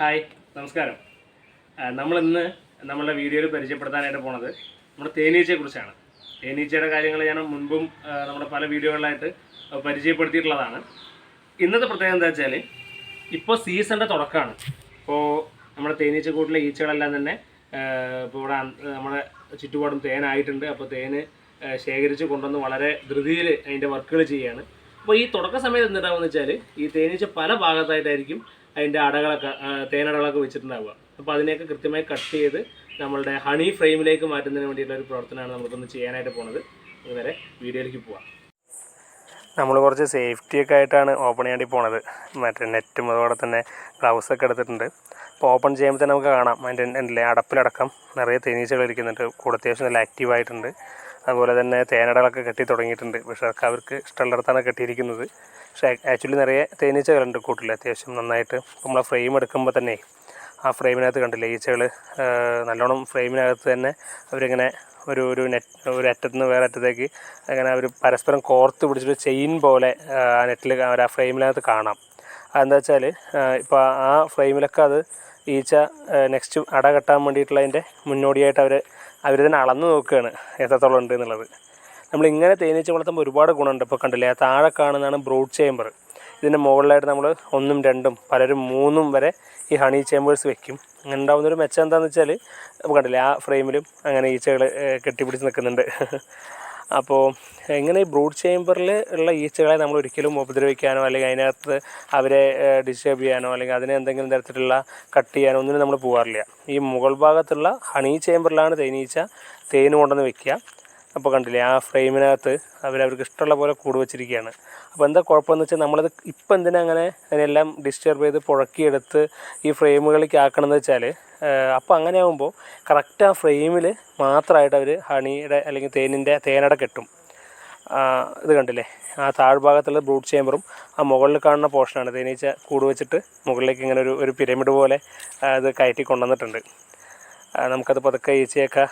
Hi നമസ്കാരം. നമ്മൾ ഇന്ന് നമ്മളുടെ വീഡിയോയിൽ പരിചയപ്പെടുത്താനായിട്ട് പോണത് നമ്മുടെ തേനീച്ചയെക്കുറിച്ചാണ് തേനീച്ചയുടെ കാര്യങ്ങൾ ഞാൻ മുൻപും നമ്മുടെ പല വീഡിയോകളിലായിട്ട് പരിചയപ്പെടുത്തിയിട്ടുള്ളതാണ്. ഇന്നത്തെ പ്രത്യേകത എന്താ വെച്ചാൽ ഇപ്പോൾ സീസണിന്റെ തുടക്കമാണ് ഇപ്പോൾ നമ്മുടെ തേനീച്ച കൂട്ടിലെ ഈച്ചകളെല്ലാം തന്നെ ഇപ്പോൾ ഇവിടെ നമ്മുടെ ചുറ്റുപാടും തേനായിട്ടുണ്ട്. അപ്പോൾ തേന് ശേഖരിച്ച് കൊണ്ടുവന്ന് വളരെ ധൃതിയിൽ അതിന്റെ വർക്കുകൾ ചെയ്യുകയാണ് അപ്പോൾ ഈ തുടക്ക സമയത്ത് എന്തുണ്ടാവുമെന്ന് വെച്ചാൽ ഈ തേനീച്ച പല ഭാഗത്തായിട്ടായിരിക്കും അതിന്റെ അടകളൊക്കെ തേനടകളൊക്കെ വെച്ചിട്ടുണ്ടാവുക. അപ്പോൾ അതിനെയൊക്കെ കൃത്യമായി കട്ട് ചെയ്ത് നമ്മളുടെ ഹണി ഫ്രെയിമിലേക്ക് മാറ്റുന്നതിന് വേണ്ടിയിട്ടുള്ള ഒരു പ്രവർത്തനമാണ് നമുക്കൊന്ന് ചെയ്യാനായിട്ട് പോണത്. അതുവരെ വീഡിയോയിലേക്ക് പോവാം. നമ്മൾ കുറച്ച് സേഫ്റ്റിയൊക്കെ ആയിട്ടാണ് ഓപ്പൺ ചെയ്യേണ്ടി പോണത്. മറ്റേ നെറ്റും അതുപോലെ തന്നെ ഗ്ലൗസ് ഒക്കെ എടുത്തിട്ടുണ്ട്. അപ്പോൾ ഓപ്പൺ ചെയ്യുമ്പോൾ തന്നെ നമുക്ക് കാണാം. അതിന്റെ എന്തല്ലേ അടപ്പിലടക്കം നിറയെ തേനീച്ചകൾ ഇരിക്കുന്നുണ്ട്. കൂടെ അത്യാവശ്യം നല്ല ആക്റ്റീവായിട്ടുണ്ട് അതുപോലെ തന്നെ തേനടകളൊക്കെ കെട്ടി തുടങ്ങിയിട്ടുണ്ട്. പക്ഷേ അവർക്ക് ഇഷ്ടമുള്ളിടത്താണ് കെട്ടിയിരിക്കുന്നത്. പക്ഷേ ആക്ച്വലി നിറയെ തേനീച്ചകളുണ്ട് കൂട്ടിൽ അത്യാവശ്യം നന്നായിട്ട്. നമ്മൾ ആ ഫ്രെയിം എടുക്കുമ്പോൾ തന്നെ ആ ഫ്രെയിമിനകത്ത് കണ്ടില്ലേ ഈച്ചകൾ നല്ലോണം ഫ്രെയിമിനകത്ത് തന്നെ അവരിങ്ങനെ ഒരു ഒരു നെറ്റ് ഒരു അറ്റത്ത് നിന്ന് വേറെ അറ്റത്തേക്ക് അങ്ങനെ അവർ പരസ്പരം കോർത്ത് പിടിച്ചിട്ട് ചെയിൻ പോലെ ആ നെറ്റിൽ അവർ ആ ഫ്രെയിമിനകത്ത് കാണാം. അതെന്താ വെച്ചാൽ ഇപ്പോൾ ആ ഫ്രെയിമിലൊക്കെ അത് ഈച്ച നെക്സ്റ്റ് അട കെട്ടാൻ വേണ്ടിയിട്ടുള്ളതിന്റെ മുന്നോടിയായിട്ട് അവർ അവർ തന്നെ അളന്ന് നോക്കുകയാണ് എത്രത്തോളം ഉണ്ട് എന്നുള്ളത്. നമ്മൾ ഇങ്ങനെ തേനീച്ച വളർത്തുമ്പോൾ ഒരുപാട് ഗുണമുണ്ട്. ഇപ്പോൾ കണ്ടില്ലേ താഴെ കാണുന്നതാണ് ബ്രൂഡ് ചേമ്പർ. ഇതിന്റെ മുകളിലായിട്ട് നമ്മൾ ഒന്നും രണ്ടും പലരും മൂന്നും വരെ ഈ ഹണി ചേമ്പേഴ്സ് വെക്കും. അങ്ങനെ ഉണ്ടാകുന്നൊരു മെച്ചം എന്താണെന്ന് വെച്ചാൽ നമുക്ക് കണ്ടില്ലേ ആ ഫ്രെയിമിലും അങ്ങനെ ഈച്ചകൾ കെട്ടിപ്പിടിച്ച് നിൽക്കുന്നുണ്ട്. അപ്പോൾ എങ്ങനെ ഈ ബ്രൂഡ് ചേമ്പറിൽ ഉള്ള ഈച്ചകളെ നമ്മൾ ഒരിക്കലും ഉപദ്രവിക്കാനോ അല്ലെങ്കിൽ അതിനകത്ത് അവരെ ഡിസ്റ്റർബ് ചെയ്യാനോ അല്ലെങ്കിൽ അതിനെ എന്തെങ്കിലും തരത്തിലുള്ള കട്ട് ചെയ്യാനോ ഒന്നിനും നമ്മൾ പോകാറില്ല ഈ മുകൾ ഭാഗത്തുള്ള ഹണി ചേമ്പറിലാണ് തേനീച്ച തേൻ കൊണ്ടുവന്ന് വെക്കുക. അപ്പോൾ കണ്ടില്ലേ ആ ഫ്രെയിമിനകത്ത് അവരവർക്ക് ഇഷ്ടമുള്ള പോലെ കൂട് വെച്ചിരിക്കുകയാണ്. അപ്പോൾ എന്താ കുഴപ്പമെന്ന് വെച്ചാൽ നമ്മളത് ഇപ്പം എന്തിനാ അങ്ങനെ അതിനെല്ലാം ഡിസ്റ്റർബ് ചെയ്ത് പുഴക്കിയെടുത്ത് ഈ ഫ്രെയിമുകളിലേക്ക് ആക്കണമെന്ന് വെച്ചാൽ അപ്പോൾ അങ്ങനെ ആകുമ്പോൾ കറക്റ്റ് ആ ഫ്രെയിമിൽ മാത്രമായിട്ട് അവർ ഹണിയുടെ അല്ലെങ്കിൽ തേനിന്റെ തേനട കെട്ടും. ഇത് കണ്ടില്ലേ ആ താഴ്ഭാഗത്തുള്ള ബ്രൂട്ട് ചേമ്പറും ആ മുകളിൽ കാണുന്ന പോർഷനാണ്. തേനീച്ച കൂട് വെച്ചിട്ട് മുകളിലേക്ക് ഇങ്ങനെ ഒരു ഒരു പിരമിഡ് പോലെ അത് കയറ്റി കൊണ്ടുവന്നിട്ടുണ്ട്. നമുക്കത് പതുക്കെ ഈച്ചയൊക്കെ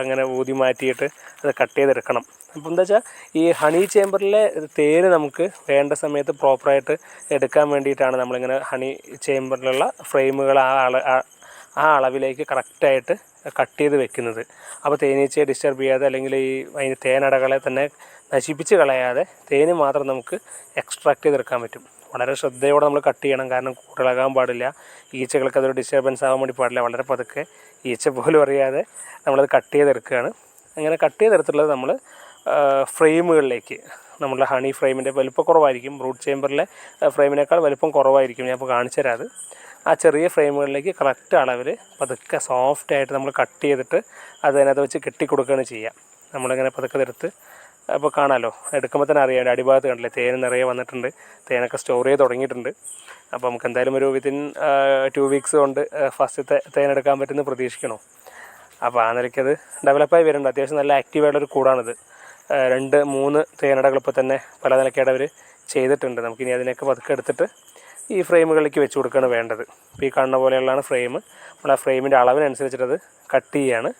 അങ്ങനെ ഊതി മാറ്റിയിട്ട് അത് കട്ട് ചെയ്തെടുക്കണം. അപ്പം എന്താ വെച്ചാൽ ഈ ഹണി ചേമ്പറിലെ തേന് നമുക്ക് വേണ്ട സമയത്ത് പ്രോപ്പറായിട്ട് എടുക്കാൻ വേണ്ടിയിട്ടാണ് നമ്മളിങ്ങനെ ഹണി ചേമ്പറിലുള്ള ഫ്രെയിമുകൾ ആ അള ആ അളവിലേക്ക് കറക്റ്റായിട്ട് കട്ട് ചെയ്ത് വെക്കുന്നത്. അപ്പോൾ തേനീച്ചയെ ഡിസ്റ്റർബ് ചെയ്യാതെ അല്ലെങ്കിൽ ഈ അതിന് തേനടകളെ തന്നെ നശിപ്പിച്ച് കളയാതെ തേന് മാത്രം നമുക്ക് എക്സ്ട്രാക്ട് ചെയ്തെടുക്കാൻ പറ്റും. വളരെ ശ്രദ്ധയോടെ നമ്മൾ കട്ട് ചെയ്യണം. കാരണം കൂടുതലാകാൻ പാടില്ല. ഈച്ചകൾക്ക് അതൊരു ഡിസ്റ്റർബൻസ് ആകാൻ വേണ്ടി പാടില്ല. വളരെ പതുക്കെ ഈച്ച പോലും അറിയാതെ നമ്മളത് കട്ട് ചെയ്തെടുക്കുകയാണ്. അങ്ങനെ കട്ട് ചെയ്തെടുത്തുള്ളത് നമ്മൾ ഫ്രെയിമുകളിലേക്ക്. നമ്മുടെ ഹണി ഫ്രെയിമിന്റെ വലുപ്പം കുറവായിരിക്കും റൂട്ട് ചേമ്പറിലെ ഫ്രെയിമിനേക്കാൾ വലുപ്പം കുറവായിരിക്കും. ഞാൻ ഇപ്പോൾ കാണിച്ചു തരാം അത്. ആ ചെറിയ ഫ്രെയിമുകളിലേക്ക് കറക്റ്റ് അളവിൽ പതുക്കെ സോഫ്റ്റായിട്ട് നമ്മൾ കട്ട് ചെയ്തിട്ട് അത് അതിനകത്ത് വെച്ച് കെട്ടിക്കൊടുക്കുകയാണ് ചെയ്യുക. നമ്മളിങ്ങനെ പതുക്കെ എടുത്ത് അപ്പോൾ കാണാമല്ലോ എടുക്കുമ്പോൾ തന്നെ അറിയാം അടിഭാഗത്ത് കണ്ടില്ലേ? തേൻ നിറയെ വന്നിട്ടുണ്ട്. തേനൊക്കെ സ്റ്റോർ ചെയ്ത് തുടങ്ങിയിട്ടുണ്ട്. അപ്പോൾ നമുക്ക് എന്തായാലും ഒരു വിത്തിൻ ടു വീക്സ് കൊണ്ട് ഫസ്റ്റത്തെ തേൻ എടുക്കാൻ പറ്റുമെന്ന് പ്രതീക്ഷിക്കണോ അപ്പോൾ ആ നിലയ്ക്കത് ഡെവലപ്പായി വരുന്നുണ്ട്. അത്യാവശ്യം നല്ല ആക്റ്റീവായിട്ടുള്ളൊരു കൂടാണിത്. രണ്ട് മൂന്ന് തേനടകൾ ഇപ്പോൾ തന്നെ പല നിലയ്ക്കായിട്ട് അവർ ചെയ്തിട്ടുണ്ട്. നമുക്കിനി അതിനൊക്കെ പതുക്കെ എടുത്തിട്ട് ഈ ഫ്രെയിമുകളിലേക്ക് വെച്ച് കൊടുക്കുകയാണ് വേണ്ടത്. ഇപ്പോൾ ഈ കാണുന്ന പോലെയുള്ളതാണ് ഫ്രെയിം. നമ്മൾ ആ ഫ്രെയിമിന്റെ അളവിനനുസരിച്ചിട്ടത് കട്ട് ചെയ്യുകയാണ്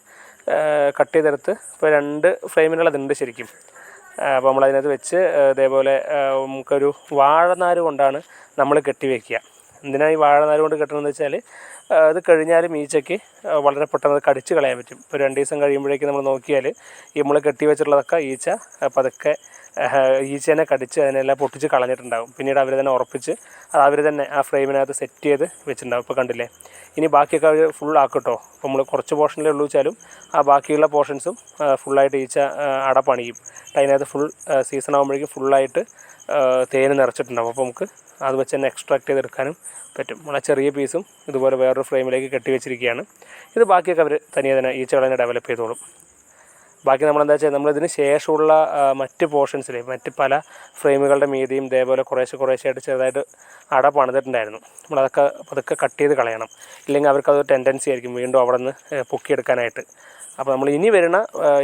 കട്ട് ചെയ്തെടുത്ത് ഇപ്പോൾ രണ്ട് ഫ്രെയിമിനുള്ളതുണ്ട് ശരിക്കും. അപ്പോൾ നമ്മൾ അതിനകത്ത് വെച്ച് ഇതേപോലെ നമുക്കൊരു വാഴനാര് കൊണ്ടാണ് നമ്മൾ കെട്ടി വയ്ക്കുക ഈ വാഴനാര് കൊണ്ട് കെട്ടണമെന്ന് വെച്ചാൽ അത് കഴിഞ്ഞാലും ഈച്ചയ്ക്ക് വളരെ പെട്ടെന്ന് കടിച്ച് കളയാൻ പറ്റും. ഇപ്പോൾ രണ്ട് ദിവസം കഴിയുമ്പോഴേക്കും നമ്മൾ നോക്കിയാൽ ഈ നമ്മൾ കെട്ടി വെച്ചിട്ടുള്ളതൊക്കെ ഈച്ച പതുക്കെ ഈച്ചേനെ കടിച്ച് അതിനെല്ലാം പൊട്ടിച്ച് കളഞ്ഞിട്ടുണ്ടാകും പിന്നീട് അവർ തന്നെ ഉറപ്പിച്ച് അത് അവർ തന്നെ ആ ഫ്രെയിമിനകത്ത് സെറ്റ് ചെയ്ത് വെച്ചിട്ടുണ്ടാകും ഇപ്പോൾ കണ്ടില്ലേ? ഇനി ബാക്കിയൊക്കെ അവർ ഫുൾ ആക്കട്ടോ. അപ്പോൾ നമ്മൾ കുറച്ച് പോർഷനിലേ ഉള്ളൂ വെച്ചാലും ആ ബാക്കിയുള്ള പോർഷൻസും ഫുള്ളായിട്ട് ഈച്ച അടപ്പണിയും അട പണിയും. അതിനകത്ത് ഫുൾ സീസൺ ആകുമ്പോഴേക്കും ഫുള്ളായിട്ട് തേന് നിറച്ചിട്ടുണ്ടാകും അപ്പോൾ നമുക്ക് അത് വെച്ച് തന്നെ എക്സ്ട്രാക്ട് ചെയ്തെടുക്കാനും പറ്റും. നമ്മളെ ചെറിയ പീസും ഇതുപോലെ വേറൊരു ഫ്രെയിമിലേക്ക് കെട്ടി വെച്ചിരിക്കുകയാണ്. ഇത് ബാക്കിയൊക്കെ അവർ തനിയെ തന്നെ ഈച്ചകളെ ഡെവലപ്പ് ചെയ്തോളും. ബാക്കി നമ്മൾ നമ്മളെന്താ വെച്ചാൽ നമ്മളിതിന് ശേഷമുള്ള മറ്റ് പോർഷൻസിലെ മറ്റ് പല ഫ്രെയിമുകളുടെ മീതിയും ഇതേപോലെ കുറേശ്ശെ കുറേശ്ശെ ചെറുതായിട്ട് അട പണിതിട്ടുണ്ടായിരുന്നു. നമ്മളതൊക്കെ പതുക്കെ കട്ട് ചെയ്ത് കളയണം. ഇല്ലെങ്കിൽ അവർക്ക് അതൊരു ടെൻഡൻസി ആയിരിക്കും വീണ്ടും അവിടെ നിന്ന് പൊക്കിയെടുക്കാനായിട്ട്. അപ്പോൾ നമ്മൾ ഇനി വരുന്ന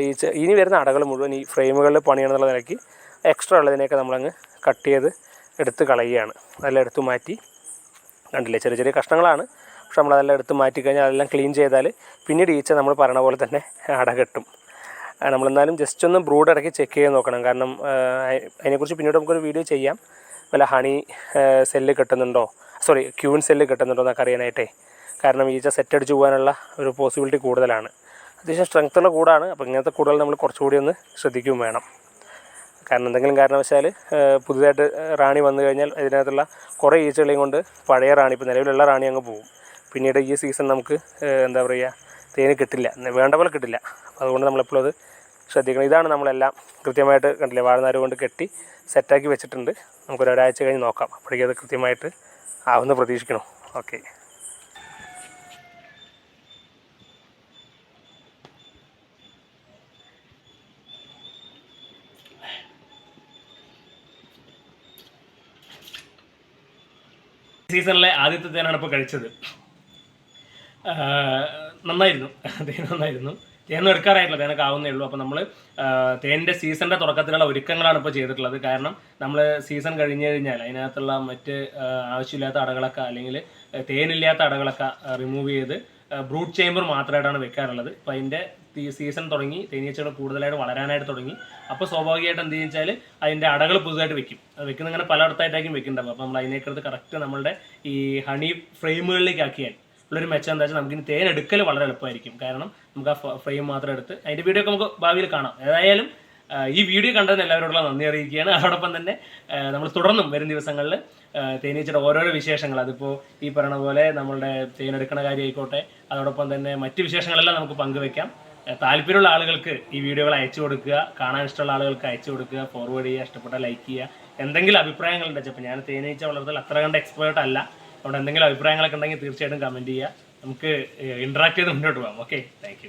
ഈ ഇനി വരുന്ന അടകൾ മുഴുവൻ ഈ ഫ്രെയിമുകളിൽ പണിയണമെന്നുള്ള നിലയ്ക്ക് എക്സ്ട്രാ ഉള്ളതിനെയൊക്കെ നമ്മളങ്ങ് കട്ട് ചെയ്ത് എടുത്ത് കളയുകയാണ്. അതെല്ലാം എടുത്തു മാറ്റി കണ്ടില്ലേ ചെറിയ ചെറിയ കഷ്ണങ്ങളാണ്. പക്ഷെ നമ്മളതെല്ലാം എടുത്ത് മാറ്റി കഴിഞ്ഞാൽ അതെല്ലാം ക്ലീൻ ചെയ്താൽ പിന്നീട് ഈച്ച നമ്മൾ പറയണ പോലെ തന്നെ അട കെട്ടും. നമ്മളെന്നാലും ജസ്റ്റ് ഒന്ന് ബ്രൂഡ് ഇടയ്ക്ക് ചെക്ക് ചെയ്ത് നോക്കണം. കാരണം അതിനെക്കുറിച്ച് പിന്നീട് നമുക്കൊരു വീഡിയോ ചെയ്യാം. വല്ല ഹണി സെല്ല് കിട്ടുന്നുണ്ടോ? സോറി ക്യൂൻ സെല്ല് കിട്ടുന്നുണ്ടോ എന്നൊക്കെ അറിയാനായിട്ടേ. കാരണം ഈച്ച സെറ്റ് അടിച്ച് പോകാനുള്ള ഒരു പോസിബിലിറ്റി കൂടുതലാണ്. അത്യാവശ്യം സ്ട്രെങ്ത്തുള്ള കൂടാണ്. അപ്പോൾ ഇങ്ങനത്തെ കൂടുതൽ നമ്മൾ കുറച്ചുകൂടി ഒന്ന് ശ്രദ്ധിക്കുകയും വേണം. കാരണം എന്തെങ്കിലും കാരണവശാൽ പുതുതായിട്ട് റാണി വന്നു കഴിഞ്ഞാൽ അതിനകത്തുള്ള കുറേ ഈച്ചകളെയും കൊണ്ട് പഴയ റാണി ഇപ്പോൾ നിലവിലുള്ള റാണി അങ്ങ് പോകും പിന്നീട് ഈ സീസൺ നമുക്ക് എന്താ പറയുക തേന് കിട്ടില്ല. വേണ്ട പോലെ കിട്ടില്ല. അതുകൊണ്ട് നമ്മളെപ്പോഴും അത് ശ്രദ്ധിക്കണം. ഇതാണ് നമ്മളെല്ലാം കൃത്യമായിട്ട് കണ്ടില്ലേ വാഴനാര് കൊണ്ട് കെട്ടി സെറ്റാക്കി വെച്ചിട്ടുണ്ട്. നമുക്കൊരു ഒരാഴ്ച കഴിഞ്ഞ് നോക്കാം. അപ്പോഴേക്കും അത് കൃത്യമായിട്ട് ആവുന്ന പ്രതീക്ഷിക്കണം ഓക്കെ. സീസണിലെ ആദ്യത്തെ തേനാണ് ഇപ്പോൾ കഴിച്ചത്. നന്നായിരുന്നു. തേൻ നന്നായിരുന്നു. തേനൊന്നും എടുക്കാറായിട്ടില്ല തേനൊക്കെ ആവുന്നേ ഉള്ളൂ. അപ്പോൾ നമ്മൾ തേനിന്റെ സീസണിന്റെ തുടക്കത്തിലുള്ള ഒരുക്കങ്ങളാണ് ഇപ്പോൾ ചെയ്തിട്ടുള്ളത്. കാരണം നമ്മൾ സീസൺ കഴിഞ്ഞു കഴിഞ്ഞാൽ അതിനകത്തുള്ള മറ്റ് ആവശ്യമില്ലാത്ത അടകളൊക്കെ അല്ലെങ്കിൽ തേനില്ലാത്ത അടകളൊക്കെ റിമൂവ് ചെയ്ത് ബ്രൂട്ട് ചേമ്പർ മാത്രമായിട്ടാണ് വെക്കാറുള്ളത്. അപ്പോൾ അതിന്റെ സീസൺ തുടങ്ങി തേനീച്ചകൾ കൂടുതലായിട്ട് വളരാനായിട്ട് തുടങ്ങി. അപ്പോൾ സ്വാഭാവികമായിട്ട് എന്ത് വെച്ചാൽ അതിന്റെ അടകൾ പുതുതായിട്ട് വെക്കും. അത് വെക്കുന്ന അങ്ങനെ പലയിടത്തായിട്ടായിരിക്കും വെക്കുന്നുണ്ടാവും അപ്പോൾ നമ്മൾ അതിനേക്കടുത്ത് കറക്റ്റ് നമ്മളുടെ ഈ ഹണി ഫ്രെയിമുകളിലേക്ക് ആക്കിയാൽ ഉള്ളൊരു മെച്ചം എന്താ വെച്ചാൽ നമുക്ക് ഇനി തേൻ എടുക്കൽ വളരെ എളുപ്പമായിരിക്കും. കാരണം നമുക്ക് ആ ഫ്രെയിം മാത്രം എടുത്ത് അതിന്റെ വീഡിയോ ഒക്കെ നമുക്ക് ഭാവിയിൽ കാണാം. ഏതായാലും ഈ വീഡിയോ കണ്ടതിന് എല്ലാവരോടുള്ള നന്ദി അറിയിക്കുകയാണ്. അതോടൊപ്പം തന്നെ നമ്മൾ തുടർന്നും വരും ദിവസങ്ങളിൽ തേനീച്ചയുടെ ഓരോരോ വിശേഷങ്ങൾ. അതിപ്പോൾ ഈ പറയുന്ന പോലെ നമ്മളുടെ തേനെടുക്കണ കാര്യം ആയിക്കോട്ടെ. അതോടൊപ്പം തന്നെ മറ്റ് വിശേഷങ്ങളെല്ലാം നമുക്ക് പങ്കുവെക്കാം. താല്പര്യമുള്ള ആളുകൾക്ക് ഈ വീഡിയോകൾ അയച്ചു കൊടുക്കുക. കാണാൻ ഇഷ്ടമുള്ള ആളുകൾക്ക് അയച്ചു കൊടുക്കുക. ഫോർവേഡ് ചെയ്യുക. ഇഷ്ടപ്പെട്ട ലൈക്ക് ചെയ്യുക. എന്തെങ്കിലും അഭിപ്രായങ്ങൾ ചിലപ്പോൾ ഞാൻ തേനീച്ച വളർത്തൽ അത്ര കണ്ട എക്സ്പേർട്ട് അല്ല. അതുകൊണ്ട് എന്തെങ്കിലും അഭിപ്രായങ്ങളൊക്കെ ഉണ്ടെങ്കിൽ തീർച്ചയായിട്ടും കമന്റ് ചെയ്യുക. നമുക്ക് ഇൻട്രാക്ട് ചെയ്ത് മുന്നോട്ട് പോകാം. Okay thank